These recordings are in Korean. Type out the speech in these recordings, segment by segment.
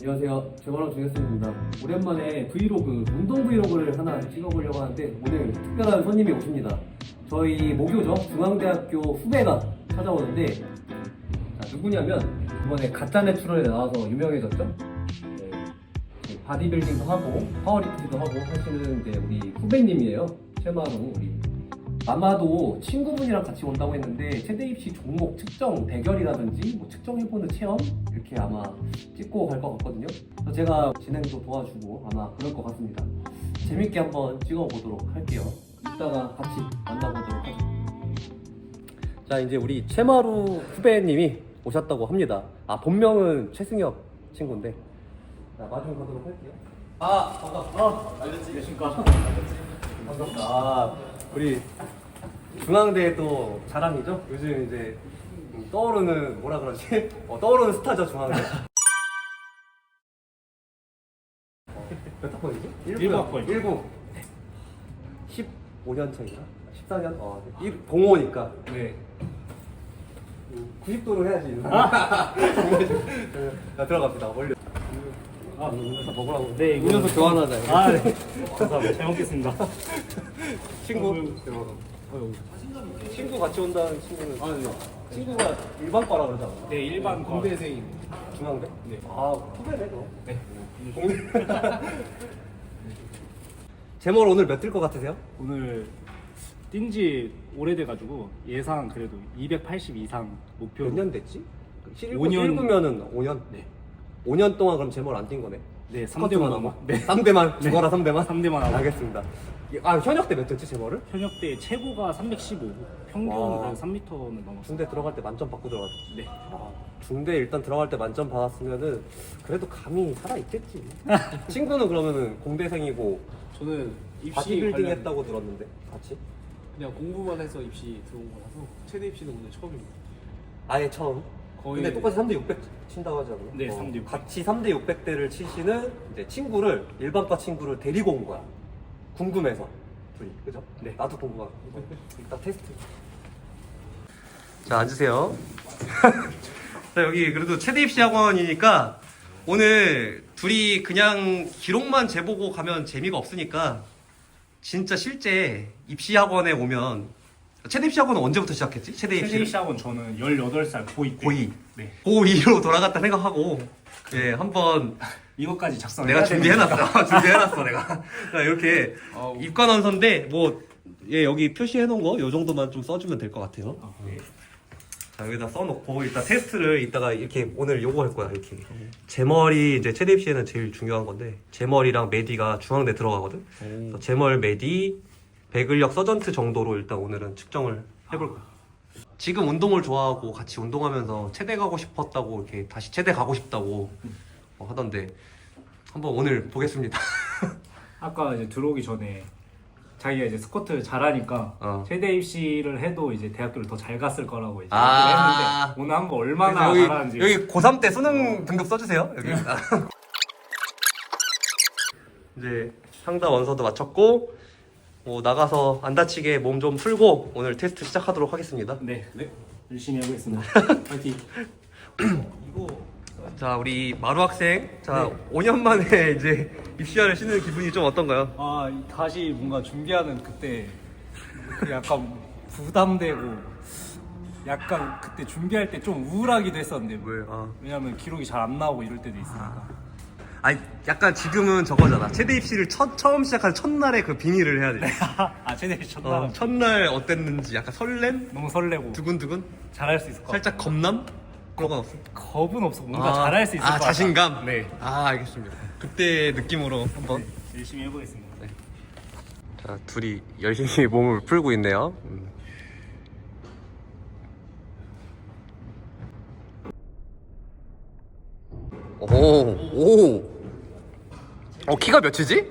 안녕하세요. 제바로 중했습니다. 오랜만에 브이로그, 운동 브이로그를 하나 찍어보려고 하는데 오늘 특별한 손님이 오십니다. 저희 모교죠. 중앙대학교 후배가 찾아오는데 자, 누구냐면 이번에 가짜 내추럴에 나와서 유명해졌죠. 네, 이제 바디빌딩도 하고 파워리프트도 하고 하시는 우리 후배님이에요. 최마루 우리 아마도 친구분이랑 같이 온다고 했는데 최대 입시 종목 측정 대결이라든지 뭐 측정해보는 체험 이렇게 아마 찍고 갈 것 같거든요. 그래서 제가 진행도 도와주고 아마 그럴 것 같습니다. 재밌게 한번 찍어보도록 할게요. 이따가 같이 만나보도록 하죠. 자 이제 우리 최마루 후배님이 오셨다고 합니다. 아 본명은 최승혁 친구인데 자 마중 가도록 할게요. 아 반갑다. 아, 알렸지 계신가? 반갑다. 아, 우리 중앙대 또 자랑이죠. 요즘 이제 음, 떠오르는 뭐라 그러지? 어, 떠오르는 스타죠 중앙대. 어, 몇 학번이지? 일부 학번이죠. 1부. 15년 차인가? 14년? 어, 1, 05니까. 네. 90도로 해야지. 자, 들어갑시다. 원래. 아, 음, 먹으라고. 네, 이거- 음료수 교환하자. 아, 네. 감사합니다. 잘 먹겠습니다. 친구. 어, 친구 같이 온다는 친구는. 아, 네. 친구가 일반과라 그러잖아. 네, 일반 공대생이 중앙대? 네. 아, 후배네, 너. 네. 공대. 제목 오늘 몇 뜰 것 같으세요? 오늘 뛴지 오래돼가지고 예상 그래도 280 이상 목표. 몇 년 됐지? 1구, 5년. 1구면은 5년? 네. 5년 동안 그럼 제목 안뛴 거네? 네, 스쿼트만 3대만 하고? 하고. 네. 3대만? 죽어라 3대만? 3대만 하고. 알겠습니다. 아, 현역 때몇 졌지, 제목을? 현역 때 최고가 315, 평균 와. 그래도 3m는 넘었어요. 중대 들어갈 때 만점 받고 들어갔지. 네. 아, 중대 일단 들어갈 때 만점 받았으면은 그래도 감이 살아 있겠지. 친구는 그러면은 공대생이고 저는 입시 바디빌딩 관련 했다고 들었는데 같이? 그냥 공부만 해서 입시 들어온 거라서 최대 입시는 오늘 처음입니다. 아예 처음. 거의 근데 똑같이 3대 600 친다고 하지 않나? 네, 3대 600. 같이 3대 600대를 치시는 이제 친구를 일반과 친구를 데리고 온 거야. 궁금해서 둘이 그죠? 네. 나도 궁금하고 이따 테스트. 자 앉으세요. 자 여기 그래도 최대 입시 학원이니까 오늘 둘이 그냥 기록만 재보고 가면 재미가 없으니까 진짜 실제 입시 학원에 오면 최대 입시 학원은 언제부터 시작했지? 최대 입시 최대 시작은 저는 18살 고2 때. 고2. 네. 고2로 돌아갔다 생각하고 예 한번 이것까지 작성을 내가. 준비해놨어 준비해놨어 내가. 자, 이렇게 아우. 입관원서인데 뭐 예, 여기 표시해놓은 거 요 정도만 좀 써주면 될 것 같아요. 아, 네. 자 여기다 써놓고 일단 테스트를 이따가 이렇게 오늘 요거 할 거야 이렇게. 제 머리 이제 최대 입시에는 제일 중요한 건데 제 머리랑 메디가 중앙대 들어가거든? 그래서 제멀 메디 배근력 서전트 정도로 일단 오늘은 측정을 해볼 거야. 지금 운동을 좋아하고 같이 운동하면서 체대 가고 싶었다고 이렇게 다시 체대 가고 싶다고 어, 하던데 한번 오늘 보겠습니다 아까 이제 들어오기 전에 자기가 이제 스쿼트 잘하니까 어. 최대 입시를 해도 이제 대학교를 더 잘 갔을 거라고 이제 아. 얘기를 했는데 오늘 한 거 얼마나 여기, 잘하는지 여기 고3 때 수능 등급 써주세요. 여기. 이제 상담 원서도 마쳤고 뭐 나가서 안 다치게 몸 좀 풀고 오늘 테스트 시작하도록 하겠습니다. 네, 네. 열심히 해보겠습니다. 파이팅. 자 우리 마루 학생 자 5년 만에 이제 입시하를 쉬는 기분이 좀 어떤가요? 아 이- 다시 뭔가 준비하는 그때 그 약간 부담되고 약간 그때 준비할 때 좀 우울하기도 했었는데 왜? 아. 왜냐면 기록이 잘 안 나오고 이럴 때도 있으니까 아니 약간 지금은 저거잖아. 최대 입시를 첫, 처음 시작한 첫날에 그 빙의를 해야 돼. 아 최대 입시 첫날 어, 첫날 어땠는지 약간 설렘? 너무 설레고 두근두근? 잘할 수 있을 것 같아 살짝 겁남? 그런 건 없어? 겁은 없어 뭔가 아, 잘할 수 있을 아, 것 같아 자신감? 네 아 알겠습니다 그때 느낌으로 한번 열심히 해보겠습니다. 자 둘이 열심히 몸을 풀고 있네요 음. 오 오 어 키가 몇이지?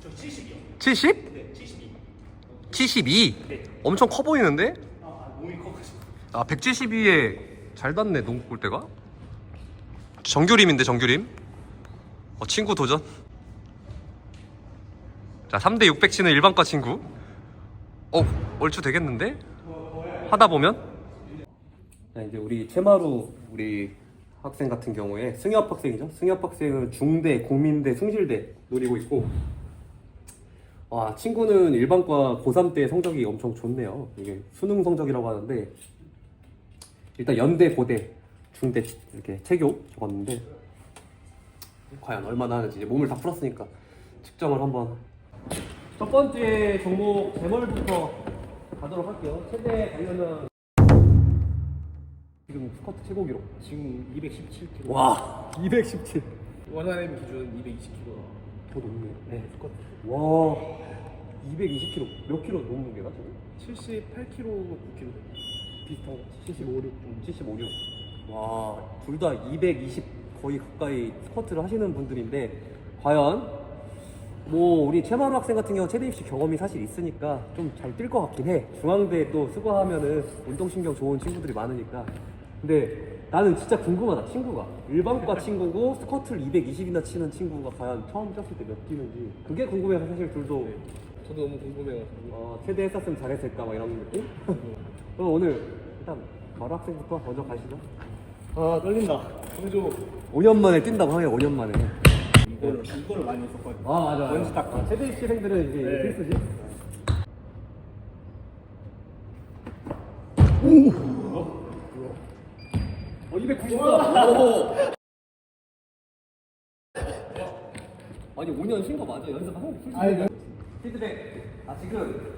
저 70이요 70? 네 72 72? 엄청 커 보이는데? 아 172에 잘 닿네 농구 골대가 정규림인데 정규림 어, 친구 도전 자 3대 600 치는 일반과 친구 어 얼추 되겠는데? 하다 보면 자 이제 우리 최마루 우리 학생 같은 경우에 승엽 학생이죠. 승엽 학생은 중대, 공민대, 승실대 노리고 있고 와 친구는 일반과 고3 때 성적이 엄청 좋네요. 이게 수능 성적이라고 하는데 일단 연대, 고대, 중대 이렇게 체교 적었는데 과연 얼마나 하는지 이제 몸을 다 풀었으니까 측정을 한번 첫 번째 종목 제멀부터 가도록 할게요. 최대 가려면 지금 스쿼트 최고 기록 지금 217kg. 와 217. 원하는 기준 220kg. 더 높네. 네, 스쿼트. 와, 220kg. 몇 킬로 넘는 게나 지금? 78kg, 9kg. 비슷한 거. 75, 6. 75, 6. 와, 둘 다 220 거의 가까이 스쿼트를 하시는 분들인데, 과연, 뭐, 우리 최만우 학생 같은 경우 최대 입시 경험이 사실 있으니까 좀 잘 뛸 것 같긴 해. 중앙대 또 수고하면은 운동신경 좋은 친구들이 많으니까. 근데 나는 진짜 궁금하다, 친구가. 일반과 친구고 스쿼트를 220이나 치는 친구가 과연 처음 쪘을 때 몇 뛰는지. 그게 궁금해서 사실 둘도 저도 너무 궁금해가지고. 어, 최대 했었으면 잘했을까 막 이런 느낌? 그럼 오늘 일단 마루 학생부터 먼저 가시죠. 아, 떨린다. 공조. 5년 만에 뛴다고 하네요, 5년 만에. 이걸, 이거를 많이 했었거든요. 아, 맞아. 먼지 닦고. 최대 입시생들은 이제 네. 필수지. 오! 어, 290다. 오! 아니, 5년 쉰 거 맞아. 필수. 아니, 피드백. 아, 지금.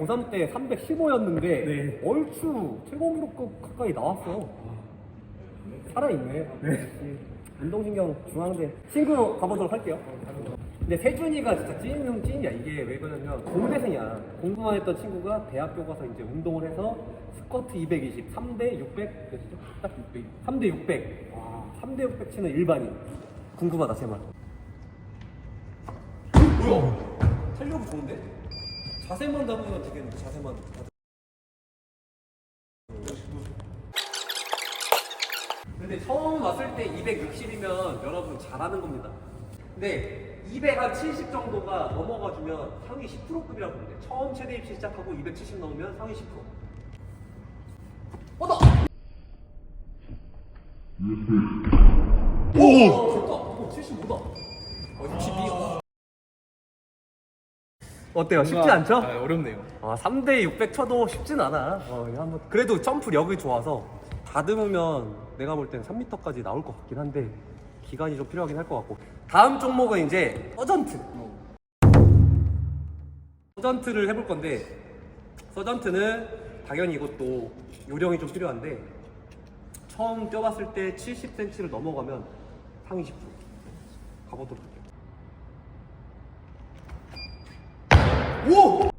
고 기록이 고3 때 315였는데 네. 얼추 최고 기록 가까이 나왔어. 살아있네. 운동신경 중앙대 친구 가보도록 할게요. 근데 세준이가 진짜 찐중 찐이야. 이게 왜 그러냐면 공대생이야. 공부만 했던 친구가 대학교 가서 이제 운동을 해서 스쿼트 220, 3대 600 몇이죠? 딱 600. 3대 600. 와, 3대 600 치는 일반인. 궁금하다 제 말. 뭐야? 탄력이 좋은데? 자세만 잡으면 되겠는데 자세만 근데 처음 왔을 때 260이면 여러분 잘하는 겁니다 근데 270 정도가 넘어가주면 상위 10%급이라고 하는데 처음 최대 입시 시작하고 270 넘으면 상위 10% 뻗어! 오! 좋다! 오, 75다 어, 62 어때요? 쉽지 않죠? 아, 어렵네요. 아, 3대 600 쳐도 쉽진 않아. 어, 한번 그래도 점프력이 좋아서 다듬으면 내가 볼땐 3m까지 나올 것 같긴 한데 기간이 좀 필요하긴 할 것 같고. 다음 종목은 이제 서전트. 서전트를 해볼 건데 서전트는 당연히 이것도 요령이 좀 필요한데 처음 뛰어봤을 때 70cm를 넘어가면 상위 10% 가보도록 할게요. 오!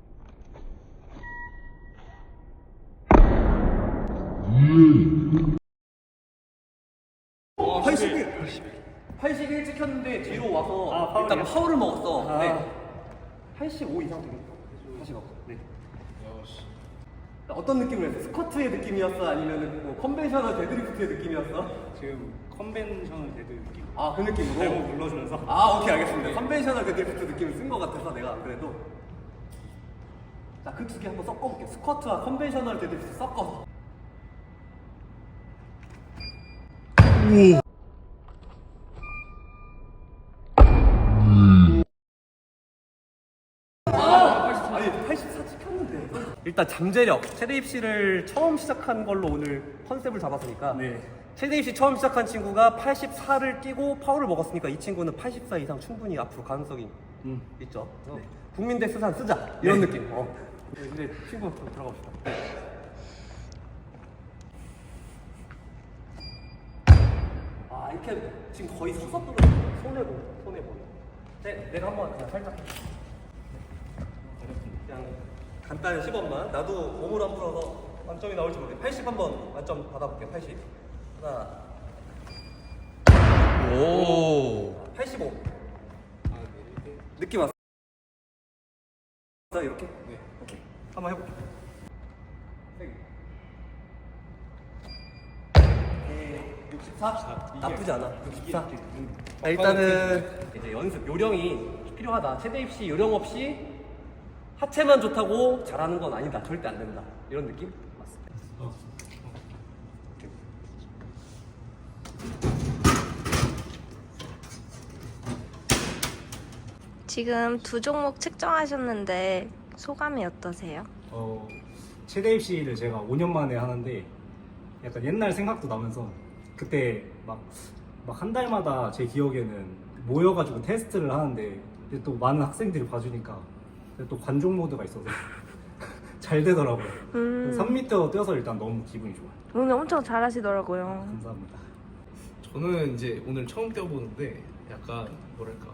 어, 81. 81 찍혔는데 뒤로 와서 아, 파울이야? 일단 파울을 먹었어. 아. 네. 85 이상 되겠다. 다시 먹어. 네. 어떤 느낌을 했어? 스쿼트의 느낌이었어? 아니면 뭐 컨벤셔널 데드리프트의 느낌이었어? 지금 컨벤셔널 데드 느낌. 아, 그 느낌으로? 발목 눌러주면서. 아, 오케이, 알겠습니다. 컨벤셔널 데드리프트 느낌을 쓴 것 같아서 내가 안 그래도. 자, 그 두 개 한번 섞어볼게. 스쿼트와 컨벤셔널 데드리프트 섞어서. 아, 아니 84 찍혔는데 일단 잠재력 최대 입시를 처음 시작한 걸로 오늘 컨셉을 잡았으니까 네. 최대 입시 처음 시작한 친구가 84를 끼고 파울을 먹었으니까 이 친구는 84 이상 충분히 앞으로 가능성이 있죠 어. 국민대 수산 쓰자 이런 느낌 어. 네, 근데 친구 좀 들어갑시다. 아 이렇게 지금 거의 서서 떨어져 손해 보 손해 보 네, 내가 한번 그냥 살짝 그냥 간단히 10원만. 나도 몸으로 안 풀어서 만점이 나올지 모르겠네 80 한번 만점 받아볼게 80 하나. 오. 85. 느낌 왔어? 이렇게? 네. 오케이. 한번 해볼게. 세게. 오케이. 64? 나쁘지 않아. 64. 아, 일단은 이제 연습 요령이 필요하다. 최대 입시 요령 없이 하체만 좋다고 잘하는 건 아니다. 절대 안 된다. 이런 느낌? 맞습니다. 지금 두 종목 측정하셨는데 소감이 어떠세요? 어, 최대 입시를 제가 5년 만에 하는데 약간 옛날 생각도 나면서 그때 막 막 한 달마다 제 기억에는 모여가지고 테스트를 하는데 근데 또 많은 학생들이 봐주니까 근데 또 관종 모드가 있어서 잘 되더라고요. 음. 3m 뛰어서 일단 너무 기분이 좋아요. 오늘 엄청 잘하시더라고요. 감사합니다. 저는 이제 오늘 처음 뛰어보는데 약간 뭐랄까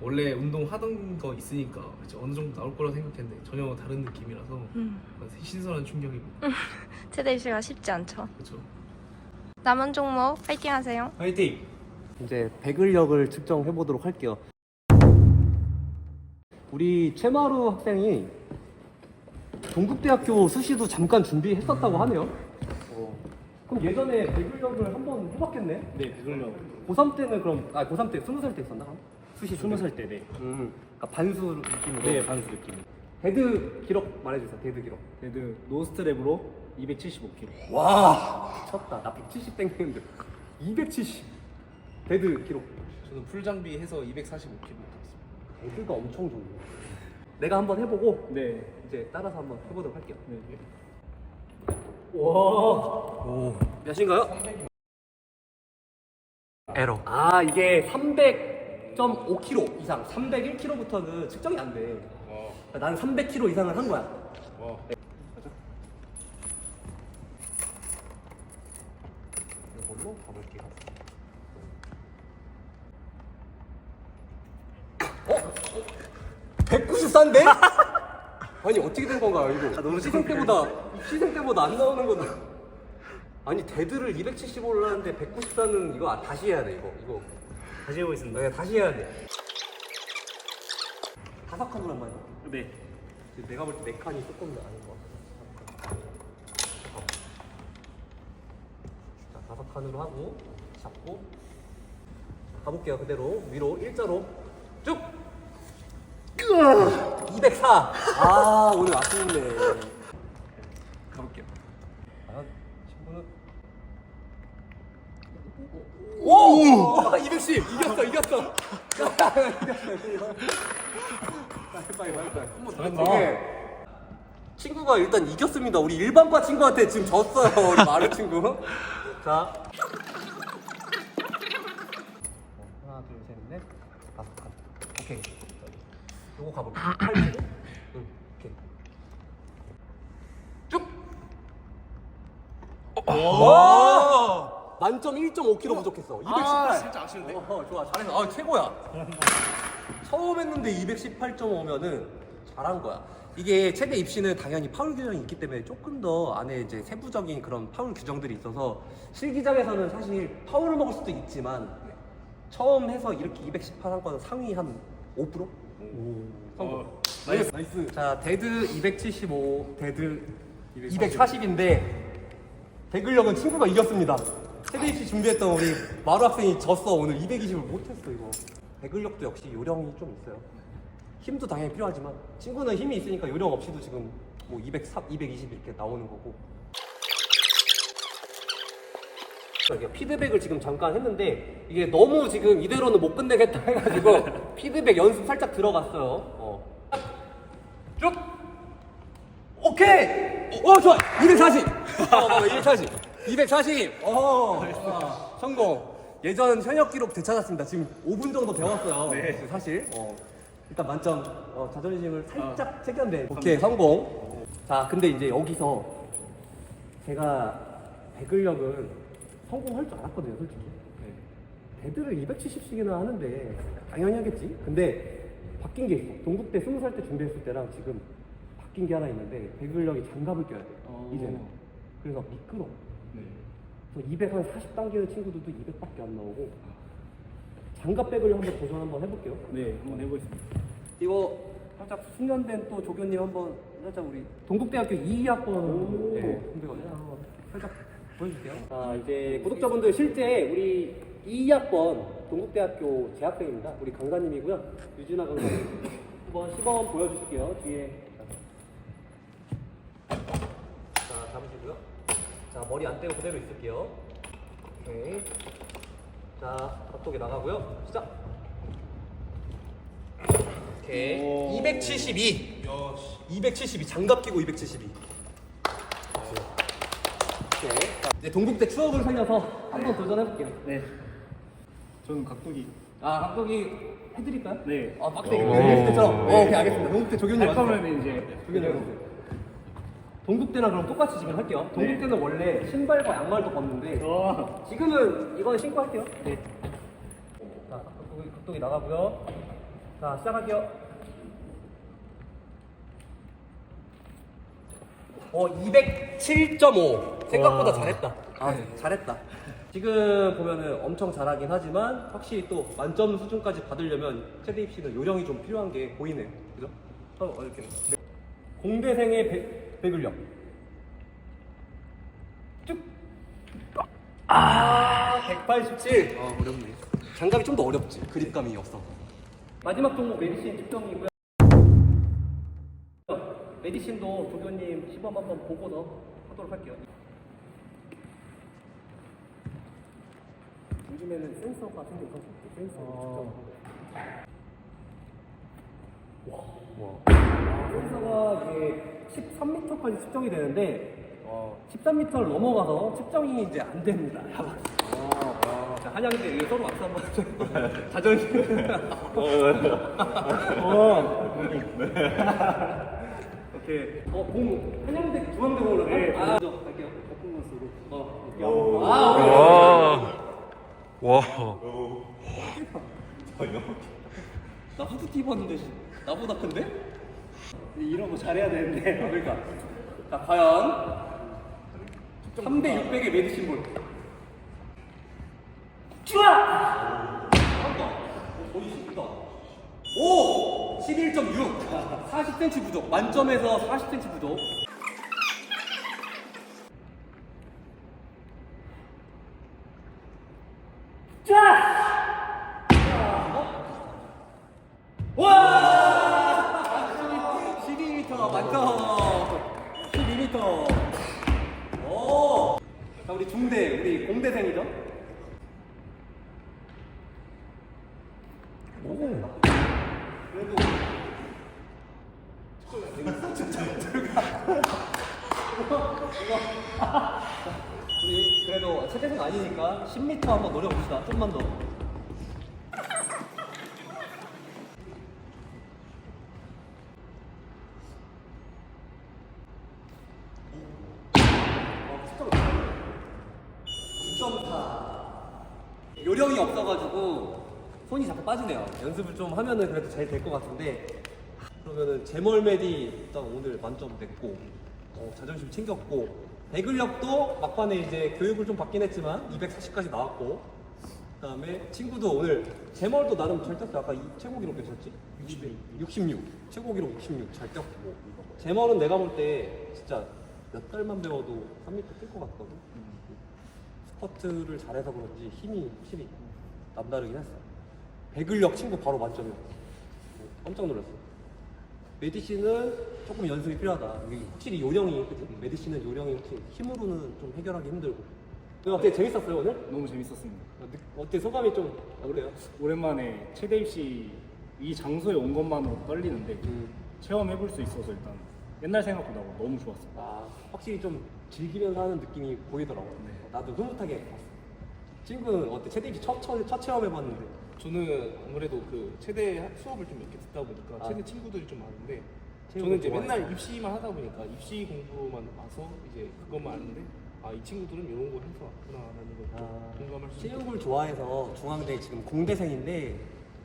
원래 운동 하던 거 있으니까 이제 어느 정도 나올 거라 생각했는데 전혀 다른 느낌이라서 음. 신선한 충격입니다. 최대 입시가 쉽지 않죠. 그렇죠. 남은 종목 파이팅 하세요. 화이팅! 이제 배근력을 측정해 보도록 할게요. 우리 최마루 학생이 동국대학교 수시도 잠깐 준비했었다고 하네요. 어, 그럼 예전에 배근력을 한번 해봤겠네? 네, 배근력. 고3 때는 그럼, 아, 고3 때 20살 때 있었나? 수시 20살 때, 네. 음, 그러니까 반수 느낌으로. 네, 반수 느낌. 데드 기록 말해주세요, 데드 기록. 데드 노스트랩으로 275kg. 와, 미쳤다. 나 170 땡기는데. 270. 데드 기록. 저는 풀 장비 해서 245kg 탔습니다. 데드가 엄청 좋네. 내가 한번 해보고 네. 이제 따라서 한번 해보도록 할게요. 네. 오. 몇인가요? 에러. 아 이게 300.5kg 이상, 301kg부터는 측정이 안 돼. 나는 300kg 이상을 한 거야. 네. 이걸로 가볼게요. 어? 194인데? 아니 어떻게 된 건가요 이거? 너무 시생 때보다 시생 때보다 안 나오는 거다. 아니 데드를 275를 하는데 194는 이거 아, 다시 해야 돼 이거 이거. 다시 해보겠습니다. 네 다시 해야 돼. 다섯 칸으로 한번 해봐. 네. 지금 내가 볼 때 네 칸이 조금 아닌 것 같아. 자 다섯 칸으로 하고 잡고 자, 가볼게요 그대로 위로 일자로 쭉. 204. 아 오늘 아쉽네. 가볼게요. 과연 친구는 오! 아, 210 이겼어 이겼어. 이겼어. 빨리 빨리 빨리. 한번 잘한다. 친구가 일단 이겼습니다. 우리 일반과 친구한테 지금 졌어요. 우리 마루 친구. 자. 하나, 둘, 셋, 넷, 다섯 칸. 오케이. 요거 가볼게. 80. 응, 오케이. 쭉. 와! 만점 1.5kg 부족했어. 218. 살짝 아쉬운데? 어, 좋아, 잘했어. 아, 최고야. 처음 했는데 218.5면은 잘한 거야. 이게 최대 입시는 당연히 파울 규정이 있기 때문에 조금 더 안에 이제 세부적인 그런 파울 규정들이 있어서 실기장에서는 사실 파울을 먹을 수도 있지만 처음 해서 이렇게 218 한 거는 상위 한 5%? 성공. 나이스. 나이스. 자, 데드 275, 데드 240인데 배근력은 친구가 이겼습니다. 최대 입시 준비했던 우리 마루 학생이 졌어. 오늘 220을 못했어 이거. 배근력도 역시 요령이 좀 있어요. 힘도 당연히 필요하지만 친구는 힘이 있으니까 요령 없이도 지금 뭐 203, 220 이렇게 나오는 거고. 이게 피드백을 지금 잠깐 했는데 이게 너무 지금 이대로는 못 끝내겠다 해가지고 피드백 연습 살짝 들어갔어요. 어. 쭉. 오케이. 오 좋아. 240. 어, 240. 240. 어. 아, 성공. 예전 현역 기록 되찾았습니다. 지금 5분 정도 배웠어요. 네. 사실. 어. 일단 만점. 어, 자존심을 살짝 챙겼네. 오케이 성공. 자 근데 이제 여기서 제가 배근력은 성공할 줄 알았거든요, 솔직히. 데드를 270씩이나 하는데 당연히 하겠지. 근데 바뀐 게 있어. 동국대 20살 때 준비했을 때랑 지금 바뀐 게 하나 있는데 배근력이 장갑을 껴야 돼. 어. 이제는. 그래서 미끄러. 네. 200 한 40단계의 친구들도 200밖에 안 나오고 장갑백을 한번 도전 한번 해볼게요. 네, 한번 해보겠습니다. 이거 살짝 숙련된 또 조교님 한번 살짝 우리 동국대학교 2학번 네, 선배거든요. 한번 살짝 보여주세요. 자 이제 구독자분들 실제 우리 2학번 동국대학교 재학생입니다. 우리 강사님이고요. 유진아 강사님 한번 시범 보여주실게요. 뒤에 자 잡으시고요. 자 머리 안 떼고 그대로 있을게요. 오케이. 자 앞쪽에 나가고요. 시작. 오케이. 272. 272. 장갑 끼고 272. 오케이. 자, 이제 동국대 추억을 살려서 한번 도전해볼게요. 네. 저는 각도기 아, 감독이 해드릴까요? 네. 아, 빡세게. 동국대 때처럼. 어, 오케이, 알겠습니다. 동국대 조교님 할 와주세요. 거면 이제 조교님 와주세요. 동국대랑 그럼 똑같이 지금 할게요. 동국대는 원래 신발과 양말도 벗는데 와. 지금은 이건 신고 할게요. 네. 자, 각도기, 각도기 나가고요. 자, 시작할게요. 어, 207.5. 생각보다 와. 잘했다. 아, 잘했다. 지금 보면은 엄청 잘하긴 하지만 확실히 또 만점 수준까지 받으려면 최대 입시는 요령이 좀 필요한 게 보이네. 그죠? 어, 이렇게. 공대생의 배, 배근력. 쭉. 아, 187. 아, 어렵네. 장갑이 좀 더 어렵지. 그립감이 없어. 마지막 종목 메디신 측정이고요. 메디신도 조교님 시범 한번 보고서 하도록 할게요. 요즘에는 센서가 생겨서 센서 와, 와. 센서가 이게 13m까지 측정이 되는데 어, 13m를 넘어가서 측정이 이제 안 됩니다. 자, 한양대 이거 서로 박수 한번 자존심. 오케이. 어, 공 한양대 중앙대 공으로 네. 아, 저 갈게요. 퍼포먼스로. 어. 아, 와. 나 후드티 입었는데 씨, 나보다 큰데? 이런 거 잘해야 되는데. 그러니까. 자, 과연 3대 600의 메디신볼. 쭈아! 거의 10이다. 오! 11.6. 40cm 부족. 만점에서 40cm 부족. 와! 12m 만점. 12m. 오. 자 우리 중대 우리 공대생이죠? 오. 그래도 우리 그래도 최대생 아니니까 10m 한번 노려봅시다. 좀만 더. 요령이 없어가지고 손이 자꾸 빠지네요. 연습을 좀 하면은 그래도 잘 될 것 같은데 그러면은 제멀메디 일단 오늘 만점 냈고 어, 자존심 챙겼고 배근력도 막판에 이제 교육을 좀 받긴 했지만 240까지 나왔고 그다음에 친구도 오늘 제멀도 나름 잘 떴어. 아까 이 최고 기록 몇 쳤지? 66. 66. 최고 기록 66 잘 떴고 제멀은 내가 볼 때 진짜 몇 달만 배워도 3m 뛸 것 같거든. 스쿼트를 잘해서 그런지 힘이 확실히 남다르긴 했어. 배근력 친구 바로 만점이었어. 깜짝 놀랐어. 메디신은 조금 연습이 필요하다. 확실히 요령이, 그치? 메디신은 요령이 확실히 힘으로는 좀 해결하기 힘들고. 근데 어때? 재밌었어요, 오늘? 너무 재밌었습니다. 어, 느- 어때? 소감이 좀 어때요? 오랜만에 최대 입시 이 장소에 온 것만으로 떨리는데 음. 체험해볼 수 있어서 일단 옛날 생각보다 너무 좋았어요. 아, 확실히 좀 즐기면서 하는 느낌이 보이더라고. 나도 흐뭇하게 봤어. 친구는 어때? 최대 입시 첫, 첫, 첫 체험해봤는데. 저는 아무래도 그 최대 수업을 좀몇개 듣다 보니까 아. 최대 친구들이 좀 많은데 저는 이제. 맨날 입시만 하다 보니까 입시 공부만 와서 이제 그것만 아는데 아 이 친구들은 이런 거 해서 왔구나라는 걸 아, 좀 공감할 수 있고 체육을 좋아해서 중앙대 지금 공대생인데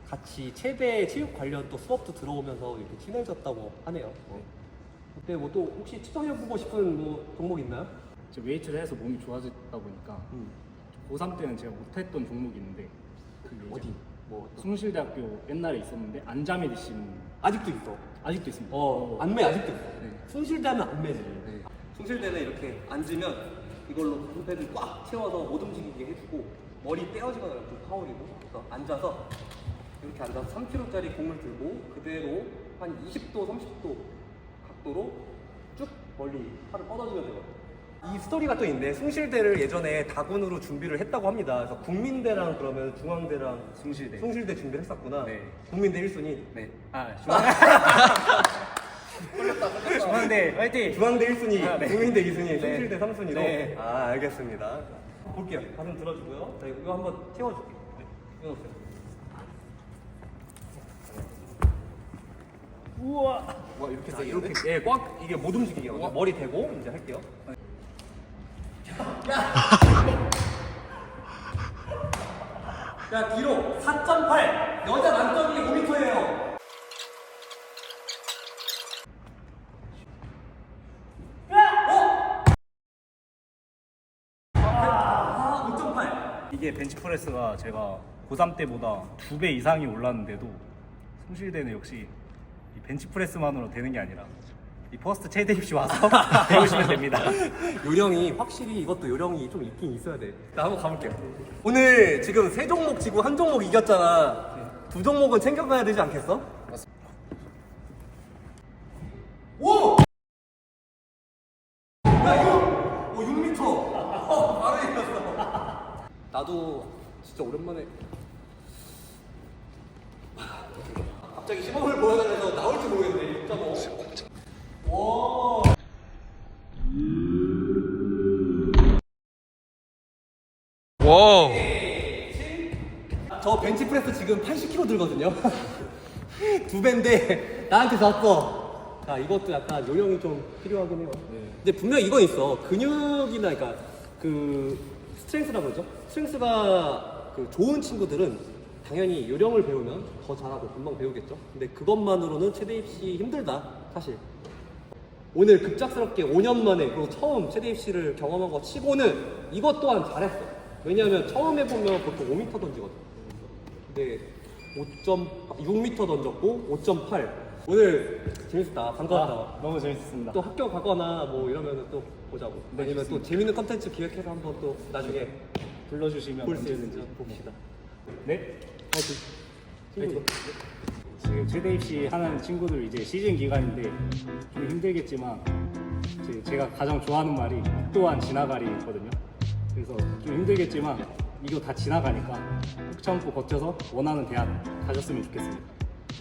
같이 체대 체육 관련 또 수업도 들어오면서 이렇게 친해졌다고 하네요. 어. 그때 뭐 또 혹시 추천해보고 싶은 뭐 종목 있나요? 저 웨이트를 해서 몸이 좋아졌다 보니까 음. 고3 때는 제가 못했던 종목이 있는데 그게 이제 어디? 뭐 숭실대학교 옛날에 있었는데 안자메 디심 아직도 있어. 아직도 있습니다. 어, 안매 아직도 있어. 네. 숭실대 하면 안매지. 숭실대는 이렇게 앉으면 이걸로 무릎패를 꽉 채워서 못 움직이게 해주고 머리 떼어지거나 그 파울이고 그래서 앉아서 이렇게 앉아서 3kg짜리 공을 들고 그대로 한 20도, 30도 각도로 쭉 멀리 팔을 뻗어주면 되거든요. 이 스토리가 또 있네. 숭실대를 예전에 다군으로 준비를 했다고 합니다. 그래서 국민대랑 그러면 중앙대랑 숭실대. 숭실대 준비를 했었구나. 네. 국민대 1순위. 네. 아 중앙. 중앙대 화이팅. 중앙대 1순위, 아, 네. 국민대 2순위, 네. 숭실대 3순위로. 네. 아, 알겠습니다. 볼게요. 가슴 들어주고요. 자, 이거 한번 채워줄게요. 네. 이어놓으세요. 우와. 와, 이렇게 자, 이렇게. 예, 꽉, 이게 못 움직이게. 하거든요. 머리 대고 이제 할게요. 야, 뒤로 4.8. 여자 만점이 5m예요. 아, 5.8. 이게 벤치프레스가 제가 고3 때보다 두 배 이상이 올랐는데도 숭실대는 역시 이 벤치프레스만으로 되는 게 아니라 이 퍼스트 최대 입시 와서 배우시면 됩니다. 요령이 확실히 이것도 요령이 좀 있긴 있어야 돼. 나 한번 가볼게요. 오늘 지금 세 종목 지고 한 종목 이겼잖아. 두 종목은 챙겨가야 되지 않겠어? 오! 야 이거 오 6m. 어 바로 이겼어. 나도 진짜 오랜만에 갑자기 시범을 보여달라서 나올지 모르겠네. 6.5. 와. 저 벤치프레스 지금 80kg 들거든요. 두 배인데 나한테 졌어. 자 이것도 약간 요령이 좀 필요하긴 해요. 근데 분명 히 이건 있어. 근육이나 그러니까 그 스트렝스라고 그러죠. 스트렝스가 그 좋은 친구들은 당연히 요령을 배우면 더 잘하고 금방 배우겠죠. 근데 그것만으로는 최대 입시 힘들다 사실. 오늘 급작스럽게 5년 만에 그리고 처음 최대 입시를 경험한 거 치고는 이것 또한 잘했어. 왜냐하면 처음 해보면 보통 5m 던지거든. 근데 5.6m 던졌고 5.8. 오늘 재밌었다. 반가웠다. 아, 너무 재밌었습니다. 또 학교 가거나 뭐 이러면 또 보자고. 네, 아니면 또 좋습니다. 재밌는 컨텐츠 기획해서 한번 또 나중에 불러주시면 볼 수 있는지 봅시다. 네. 파이팅. 지금 최대 입시 하는 친구들 이제 시즌 기간인데 좀 힘들겠지만 제가 가장 좋아하는 말이 이 또한 지나가리거든요. 그래서 좀 힘들겠지만 이거 다 지나가니까 꾹 참고 버텨서 원하는 대학 가셨으면 좋겠습니다.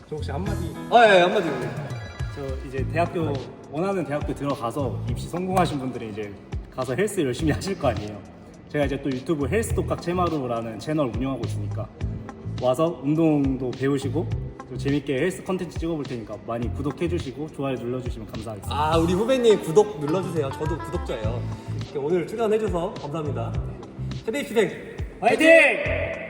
저 혹시 한마디 아, 예, 한마디 해주세요. 저 이제 대학교 원하는 대학교 들어가서 입시 성공하신 분들이 이제 가서 헬스 열심히 하실 거 아니에요. 제가 이제 또 유튜브 헬스 독학 채마루라는 채널 운영하고 있으니까 와서 운동도 배우시고 또 재밌게 헬스 컨텐츠 찍어볼 테니까 많이 구독해주시고 좋아요 눌러주시면 감사하겠습니다. 아, 우리 후배님 구독 눌러주세요. 저도 구독자예요. 이렇게 오늘 출연해줘서 감사합니다. 최대 입시생 화이팅!